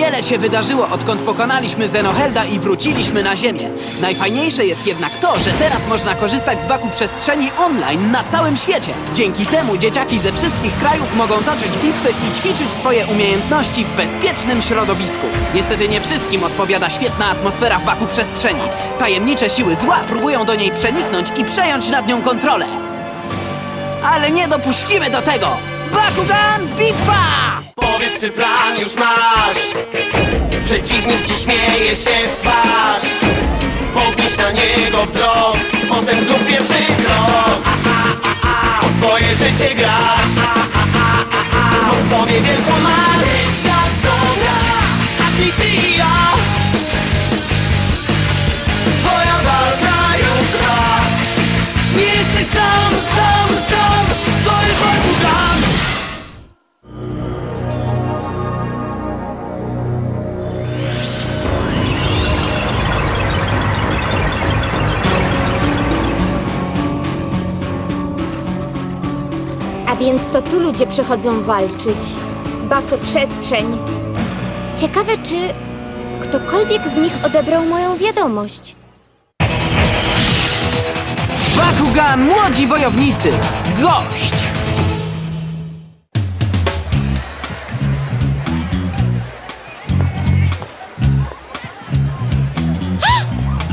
Wiele się wydarzyło, odkąd pokonaliśmy Zenohelda i wróciliśmy na Ziemię. Najfajniejsze jest jednak to, że teraz można korzystać z baku przestrzeni online na całym świecie. Dzięki temu dzieciaki ze wszystkich krajów mogą toczyć bitwy i ćwiczyć swoje umiejętności w bezpiecznym środowisku. Niestety nie wszystkim odpowiada świetna atmosfera w baku przestrzeni. Tajemnicze siły zła próbują do niej przeniknąć i przejąć nad nią kontrolę. Ale nie dopuścimy do tego! Bakugan bitwa! Powiedz, czy plan już masz? Przeciwnik ci śmieje się w twarz. Podnieś na niego wzrok Potem zrób pierwszy krok. O swoje życie grasz. Moc w sobie wielką masz. Świat dobra A ty i ja. Twoja walka już trwa. Nie jesteś sam, sam, sam. To jest więc to tu ludzie przychodzą walczyć. Baku przestrzeń. Ciekawe, czy ktokolwiek z nich odebrał moją wiadomość. Bakugan, młodzi wojownicy! Gość!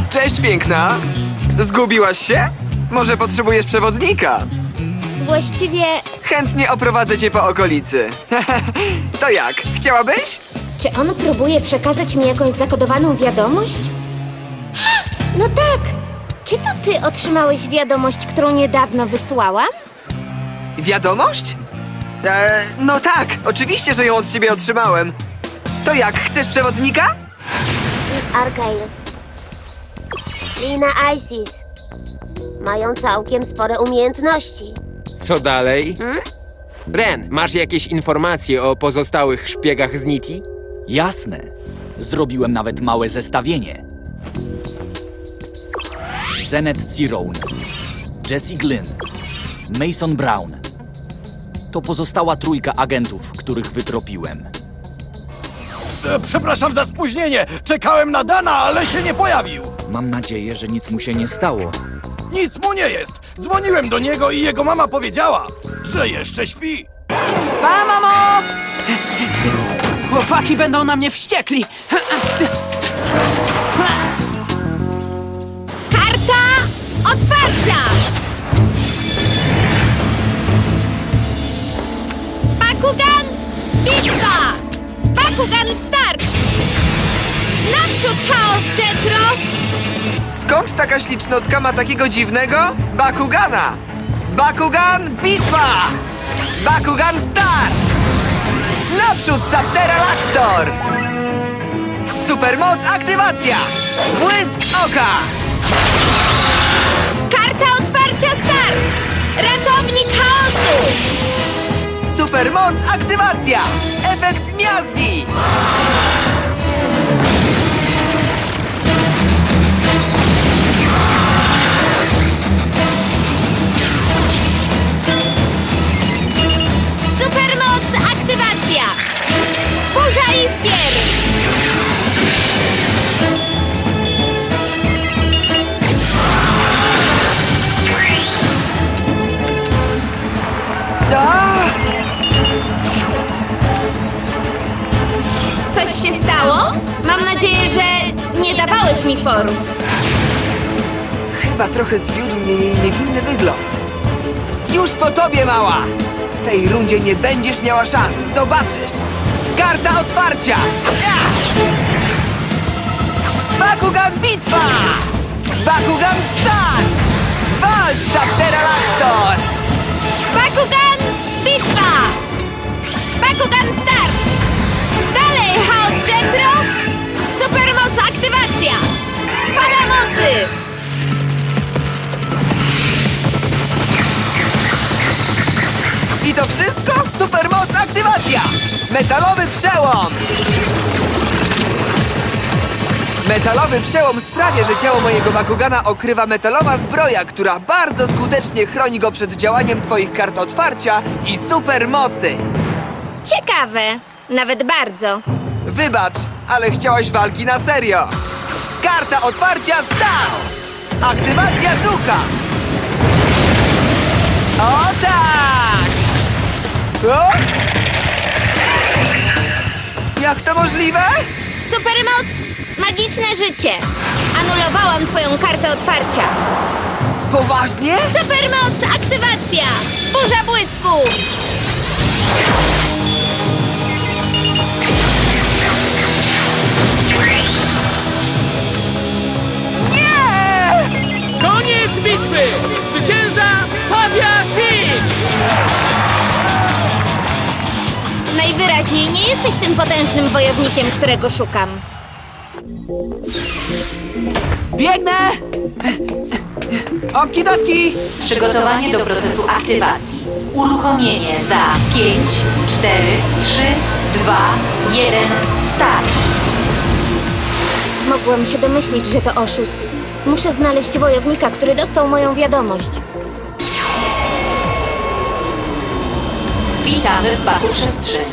Cześć, piękna! Zgubiłaś się? Może potrzebujesz przewodnika? Właściwie, Chętnie oprowadzę cię po okolicy. to jak? Chciałabyś? czy on próbuje przekazać mi jakąś zakodowaną wiadomość? No tak! Czy to ty otrzymałeś wiadomość, którą niedawno wysłałam? Wiadomość? E, no tak, oczywiście, że ją od ciebie otrzymałem. To jak, chcesz przewodnika? Argyle. Lina Isis. Mają całkiem spore umiejętności. Co dalej? Ren, masz jakieś informacje o pozostałych szpiegach z Niti? Jasne. Zrobiłem nawet małe zestawienie. Zenet Zirone, Jesse Glynn, Mason Brown. To pozostała trójka agentów, których wytropiłem. E, Przepraszam za spóźnienie. Czekałem na Dana, ale się nie pojawił. Mam nadzieję, że nic mu się nie stało. Nic mu nie jest. Dzwoniłem do niego i jego mama powiedziała, że jeszcze śpi. Pa, mamo! Chłopaki będą na mnie wściekli! Karta otwarcia! Bakugan bitwa! Bakugan start! Naprzód chaos, Jetro! Skąd taka ślicznotka ma takiego dziwnego? Bakugana! Bakugan bitwa! Bakugan start! Naprzód Saptera Laxtor! Supermoc aktywacja! Błysk oka! Karta otwarcia start! Ratownik chaosu! Supermoc aktywacja! Efekt miazgi! Się stało? Mam nadzieję, że nie dawałeś mi foru. Chyba trochę zwiódł mnie jej niewinny wygląd. Już po tobie, mała! W tej rundzie nie będziesz miała szans, zobaczysz! Karta otwarcia! Ja! Bakugan bitwa! Bakugan start! Walcz, Saptera Laxtor! Bakugan bitwa! Bakugan start! Jetro! Supermoc aktywacja! Fala mocy! I to wszystko? Supermoc aktywacja! Metalowy przełom! Metalowy przełom sprawia, że ciało mojego Bakugana okrywa metalowa zbroja, która bardzo skutecznie chroni go przed działaniem twoich kart otwarcia i supermocy. Ciekawe, nawet bardzo. Wybacz, ale chciałaś walki na serio. Karta otwarcia start! Aktywacja ducha! O tak! O! Jak to możliwe? Supermoc! Magiczne życie! Anulowałam twoją kartę otwarcia. Poważnie? Supermoc! Aktywacja! Burza błysku! Koniec bitwy! Zwycięża Fabia Shin! Najwyraźniej nie jesteś tym potężnym wojownikiem, którego szukam. Biegnę! Okidoki! Przygotowanie do procesu aktywacji. Uruchomienie za 5, 4, 3, 2, 1, start. Mogłam się domyślić, że to oszust. Muszę znaleźć wojownika, który dostał moją wiadomość. Witamy w Baku Przestrzeni.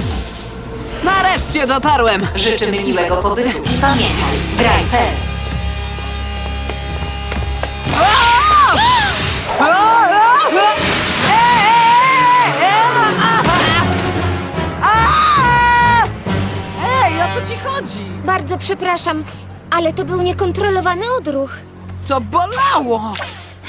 Nareszcie dotarłem! Życzymy miłego pobytu i pamiętaj, graj fair. Ej, o co ci chodzi? Bardzo przepraszam, ale to był niekontrolowany odruch. To bolało!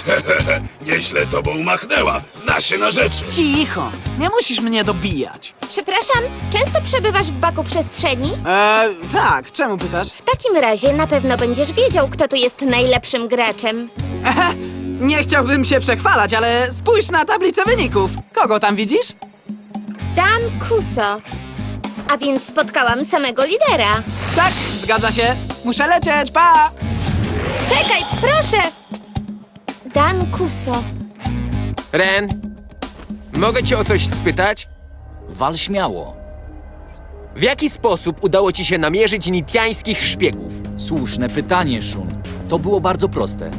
Nieźle tobą machnęła. Zna się na rzeczy. Cicho! Nie musisz mnie dobijać. Przepraszam, często przebywasz w baku przestrzeni? E, tak, czemu pytasz? W takim razie na pewno będziesz wiedział, kto tu jest najlepszym graczem. Ehe, nie chciałbym się przechwalać, ale spójrz na tablicę wyników. Kogo tam widzisz? Dan Kuso. A więc spotkałam samego lidera. Tak, zgadza się. Muszę lecieć, pa! Czekaj, proszę! Dan Kuso. Ren, mogę cię o coś spytać? Wal śmiało. W jaki sposób udało ci się namierzyć nitiańskich szpiegów? Słuszne pytanie, Shun. To było bardzo proste.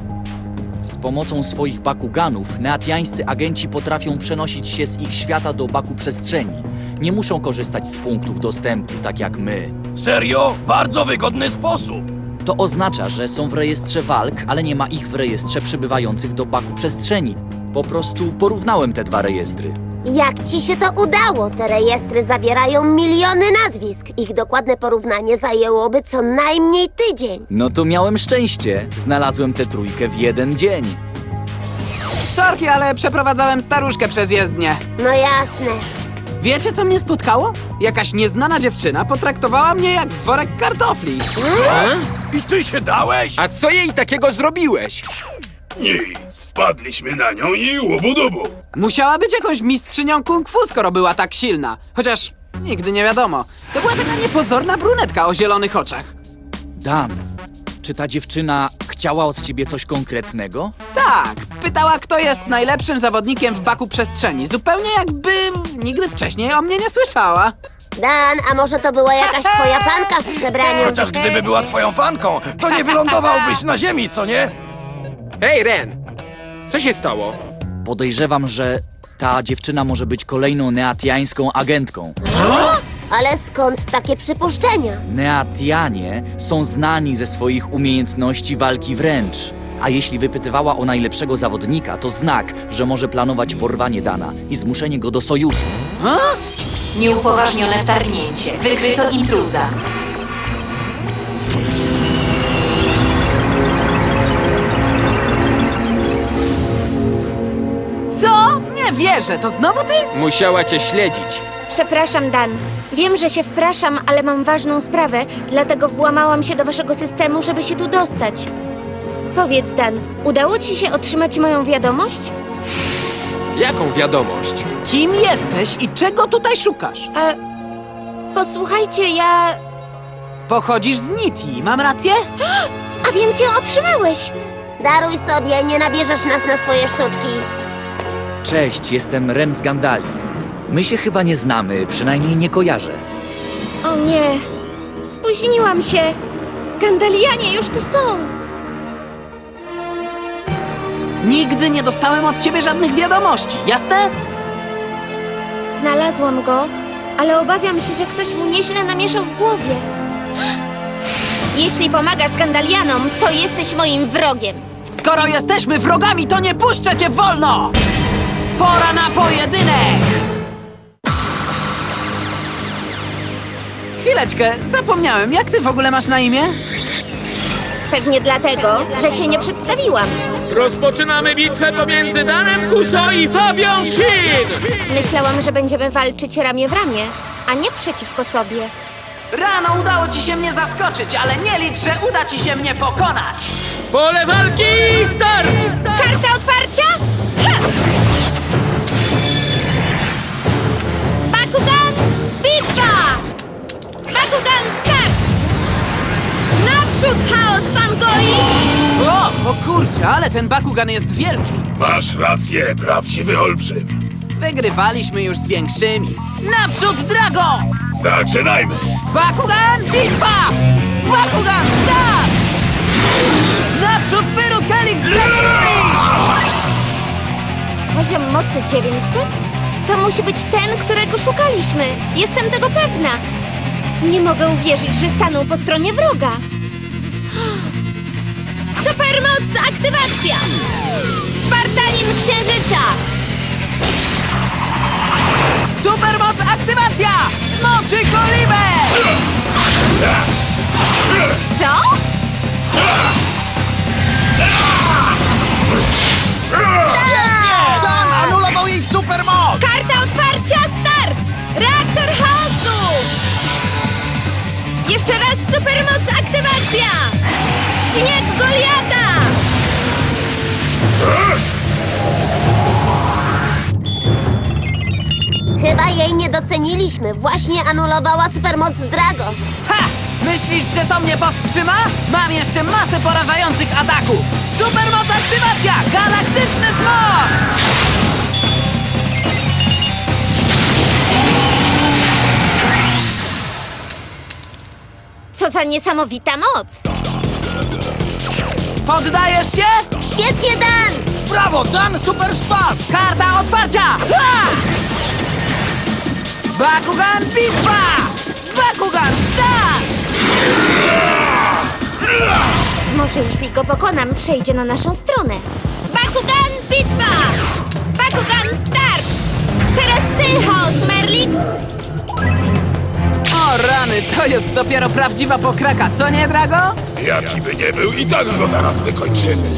Z pomocą swoich bakuganów neatiańscy agenci potrafią przenosić się z ich świata do baku przestrzeni. Nie muszą korzystać z punktów dostępu, tak jak my. Serio? Bardzo wygodny sposób. To oznacza, że są w rejestrze walk, ale nie ma ich w rejestrze przybywających do baku przestrzeni. Po prostu porównałem te dwa rejestry. Jak ci się to udało? Te rejestry zawierają miliony nazwisk. Ich dokładne porównanie zajęłoby co najmniej tydzień. No to miałem szczęście. Znalazłem tę trójkę w jeden dzień. Sorki, ale przeprowadzałem staruszkę przez jezdnię. No jasne. Wiecie, co mnie spotkało? Jakaś nieznana dziewczyna potraktowała mnie jak worek kartofli. I ty się dałeś? A co jej takiego zrobiłeś? Nic. Wpadliśmy na nią i łubu-dubu. Musiała być jakąś mistrzynią kung fu, skoro była tak silna. Chociaż nigdy nie wiadomo. To była taka niepozorna brunetka o zielonych oczach. Dan, czy ta dziewczyna chciała od ciebie coś konkretnego? Tak, pytała, kto jest najlepszym zawodnikiem w baku przestrzeni. Zupełnie jakby nigdy wcześniej o mnie nie słyszała. Dan, a może to była jakaś twoja panka w przebraniu? Chociaż gdyby była twoją fanką, to nie wylądowałbyś na ziemi, co nie? Hej, Ren! Co się stało? Podejrzewam, że ta dziewczyna może być kolejną neatiańską agentką. Ale skąd takie przypuszczenia? Neatianie są znani ze swoich umiejętności walki wręcz. A jeśli wypytywała o najlepszego zawodnika, to znak, że może planować porwanie Dana i zmuszenie go do sojuszu. Nieupoważnione wtargnięcie. Wykryto intruza. Co? Nie wierzę, to znowu ty? Musiała cię śledzić. Przepraszam, Dan. Wiem, że się wpraszam, ale mam ważną sprawę, dlatego włamałam się do waszego systemu, żeby się tu dostać. Powiedz, Dan, udało ci się otrzymać moją wiadomość? Jaką wiadomość? Kim jesteś i czego tutaj szukasz? E, posłuchajcie, ja... Pochodzisz z Niti, mam rację? A więc ją otrzymałeś! Daruj sobie, nie nabierzesz nas na swoje sztuczki. Cześć, jestem Ren z Gandali. My się chyba nie znamy, przynajmniej nie kojarzę. O nie, spóźniłam się. Gandalianie już tu są. Nigdy nie dostałem od ciebie żadnych wiadomości, jasne? Znalazłam go, ale obawiam się, że ktoś mu nieźle namieszał w głowie. Jeśli pomagasz Gandalianom, to jesteś moim wrogiem. Skoro jesteśmy wrogami, to nie puszczę cię wolno! Pora na pojedynek! Chwileczkę, zapomniałem, jak ty w ogóle masz na imię? Pewnie dlatego, że się nie przedstawiłam. Rozpoczynamy bitwę pomiędzy Danem Kuso i Fabią Shin! Myślałam, że będziemy walczyć ramię w ramię, a nie przeciwko sobie. Rano udało ci się mnie zaskoczyć, ale nie licz, że uda ci się mnie pokonać! Pole walki start! O, kurczę, ale ten Bakugan jest wielki! Masz rację, prawdziwy olbrzym. Wygrywaliśmy już z większymi. Naprzód, Drago! Zaczynajmy! Bakugan, bitwa! Bakugan, start! Naprzód, Pyrus Helix! Poziom mocy 900? To musi być ten, którego szukaliśmy. Jestem tego pewna. Nie mogę uwierzyć, że stanął po stronie wroga. Supermoc aktywacja! Spartanin Księżyca! Supermoc aktywacja! Smoczy Koliber! Co? Dan anulował jej supermoc! Karta otwarcia, start! Reaktor chaosu! Jeszcze raz supermoc aktywacja! Śnieg Goliata! Chyba jej nie doceniliśmy. Właśnie anulowała supermoc Drago. Ha! Myślisz, że to mnie powstrzyma? Mam jeszcze masę porażających ataków! Supermoc aktywacja! Galaktyczny smok! Co za niesamowita moc! Poddajesz się? Świetnie, Dan! Brawo, Dan super spadł! Karta otwarcia! Ha! Bakugan bitwa! Bakugan start! Może jeśli go pokonam, przejdzie na naszą stronę. Bakugan bitwa! Bakugan start! Teraz ty, Chaos Merlix! O rany, to jest dopiero prawdziwa pokraka, co nie, Drago? Jaki by nie był, i tak go zaraz wykończymy.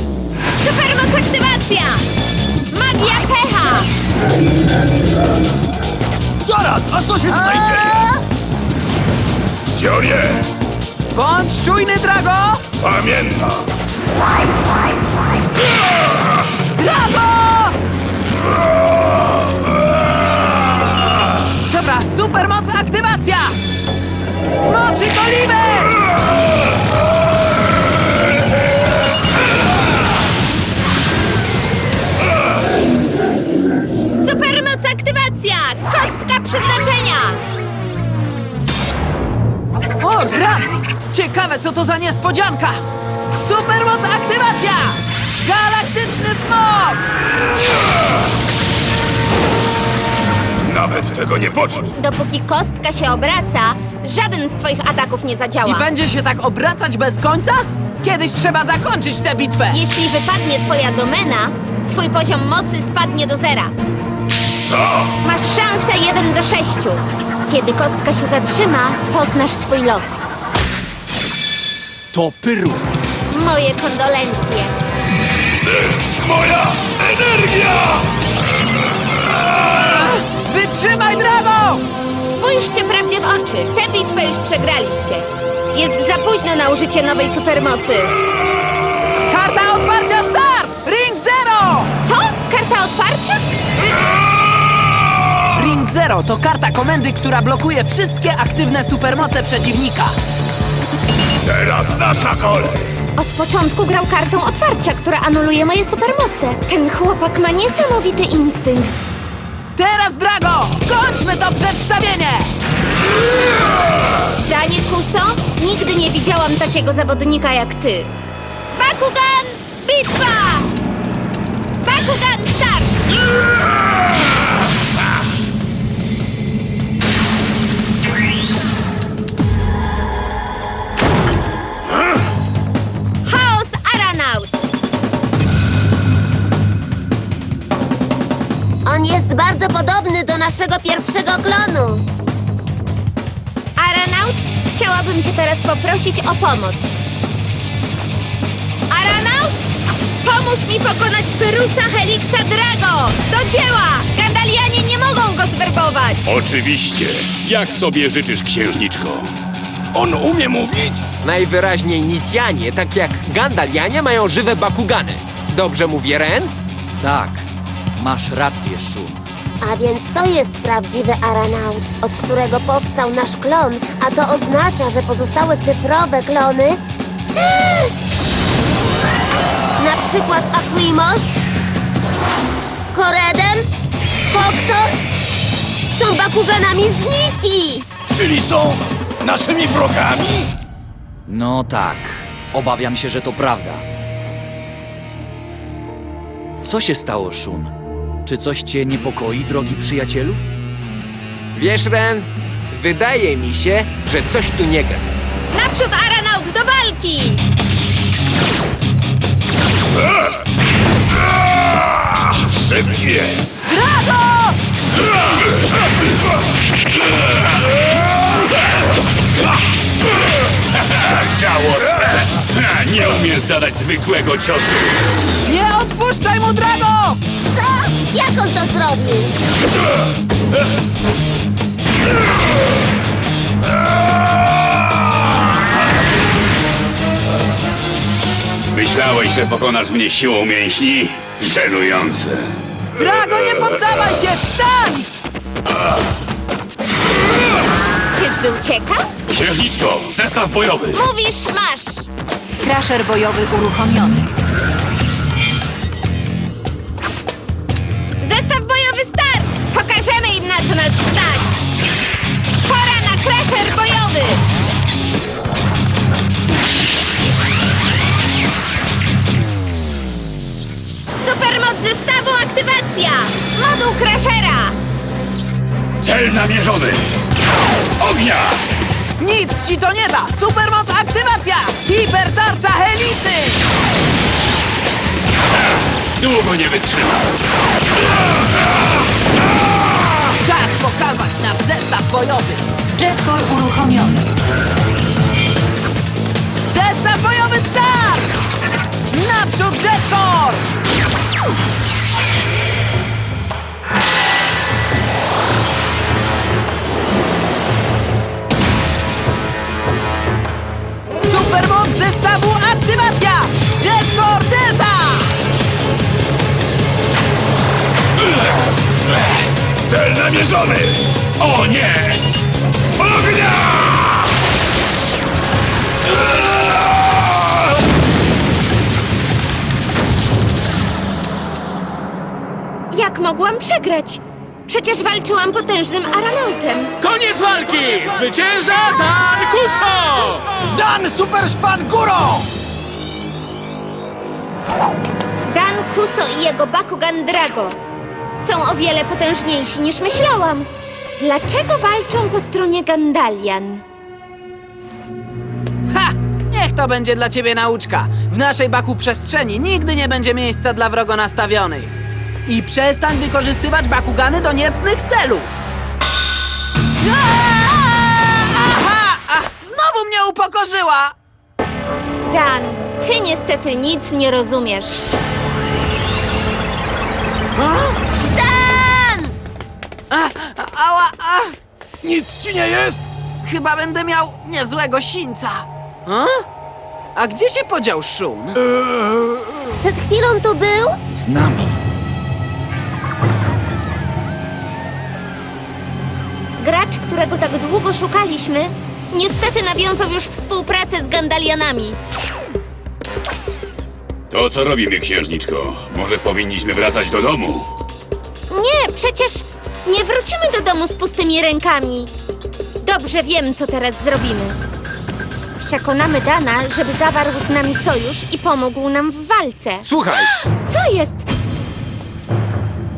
Supermoc aktywacja! Magia pecha! Zaraz, a co się tutaj dzieje? Gdzie on jest? Bądź czujny, Drago! Pamiętam! Drago! Dobra, supermoc aktywacja! Koliber! Supermoc aktywacja! Kostka przeznaczenia! O rany! Ciekawe, co to za niespodzianka! Supermoc aktywacja! Galaktyczny smok! Nawet tego nie poczuł! Dopóki kostka się obraca, żaden z twoich ataków nie zadziała. I będzie się tak obracać bez końca? Kiedyś trzeba zakończyć tę bitwę! Jeśli wypadnie twoja domena, twój poziom mocy spadnie do zera. Co? Masz szansę 1 do 6. Kiedy kostka się zatrzyma, poznasz swój los. To Pyrus! Moje kondolencje. Moja energia! Wytrzymaj, Drago! Spójrzcie prawdzie w oczy. Tę bitwę już przegraliście. Jest za późno na użycie nowej supermocy. Karta otwarcia start! Ring Zero! Co? Karta otwarcia? Ring Zero to karta komendy, która blokuje wszystkie aktywne supermoce przeciwnika. Teraz nasza kolej! Od początku grał kartą otwarcia, która anuluje moje supermoce. Ten chłopak ma niesamowity instynkt. Teraz, Drago! Kończmy to przedstawienie! Danie Kuso, nigdy nie widziałam takiego zawodnika jak ty. Bakugan, bitwa! Bakugan, start! Bardzo podobny do naszego pierwszego klonu. Aranaut, chciałabym cię teraz poprosić o pomoc. Aranaut, pomóż mi pokonać Pyrusa Helixa Drago! Do dzieła! Gandalianie nie mogą go zwerbować! Oczywiście. Jak sobie życzysz, księżniczko? On umie mówić? Najwyraźniej Nitianie, tak jak Gandalianie, mają żywe Bakugany. Dobrze mówię, Ren? Tak, masz rację, Shun. A więc to jest prawdziwy Aranaut, od którego powstał nasz klon, a to oznacza, że pozostałe cyfrowe klony... Na przykład Aquimos, Koredem, Koktor są Bakuganami z Niti! Czyli są naszymi wrogami? No tak, obawiam się, że to prawda. Co się stało, Shun? Czy coś cię niepokoi, drogi przyjacielu? Wiesz, Ren, wydaje mi się, że coś tu nie gra. Naprzód, Aranaut, do walki! Szybki jest. Żałosne. Ha, Nie umiesz zadać zwykłego ciosu. Nie odpuszczaj mu, Drago! Jak on to zrobił? Myślałeś, że pokonasz mnie siłą mięśni? Żenujące. Drago, nie poddawaj się! Wstań! Czyżby uciekał? Księżniczko, zestaw bojowy. Mówisz, masz! Crusher bojowy uruchomiony. Cel namierzony. Ognia! Nic ci to nie da! Supermoc aktywacja! Hipertarcza helisy! Długo nie wytrzyma. Czas pokazać nasz zestaw bojowy! Jetcore uruchomiony. Zestaw bojowy start! Naprzód Jetcore! Przegrać? Przecież walczyłam potężnym aranautem. Koniec walki! Zwycięża Dan Kuso! Dan Superszpan Górą! Dan Kuso i jego Bakugan Drago są o wiele potężniejsi niż myślałam. Dlaczego walczą po stronie Gandalian? Ha! Niech to będzie dla ciebie nauczka. W naszej baku przestrzeni nigdy nie będzie miejsca dla wrogo nastawionych. I przestań wykorzystywać bakugany do niecnych celów. Aha! Znowu mnie upokorzyła! Dan, ty niestety nic nie rozumiesz. Dan! A, ała! A, Nic ci nie jest? chyba będę miał niezłego sińca. A? A gdzie się podział szum? Przed chwilą tu był? Z nami. Gracz, którego tak długo szukaliśmy, niestety nawiązał już współpracę z Gandalianami. To co robimy, księżniczko? Może powinniśmy wracać do domu? Nie, przecież nie wrócimy do domu z pustymi rękami. Dobrze wiem, co teraz zrobimy. Przekonamy Dana, żeby zawarł z nami sojusz i pomógł nam w walce. Słuchaj, Co jest?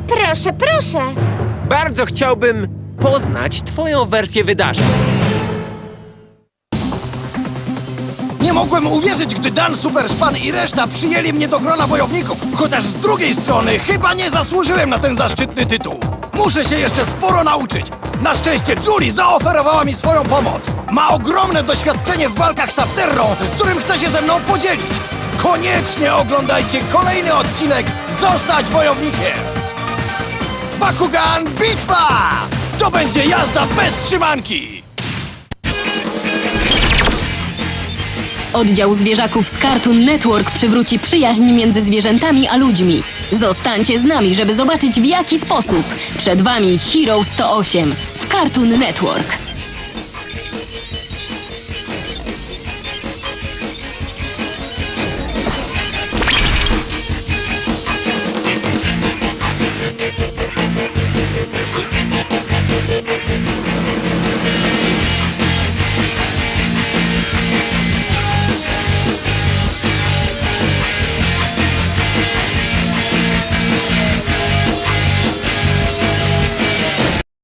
Proszę, proszę. bardzo chciałbym poznać twoją wersję wydarzeń. Nie mogłem uwierzyć, gdy Dan Superszpan i reszta przyjęli mnie do grona wojowników. Chociaż z drugiej strony chyba nie zasłużyłem na ten zaszczytny tytuł. Muszę się jeszcze sporo nauczyć. Na szczęście Julie zaoferowała mi swoją pomoc. Ma ogromne doświadczenie w walkach z Afterrą, którym chce się ze mną podzielić. Koniecznie oglądajcie kolejny odcinek Zostać wojownikiem. Bakugan Bitwa! To będzie jazda bez trzymanki! Oddział zwierzaków z Cartoon Network przywróci przyjaźń między zwierzętami a ludźmi. Zostańcie z nami, żeby zobaczyć w jaki sposób. Przed Wami Hero 108 w Cartoon Network.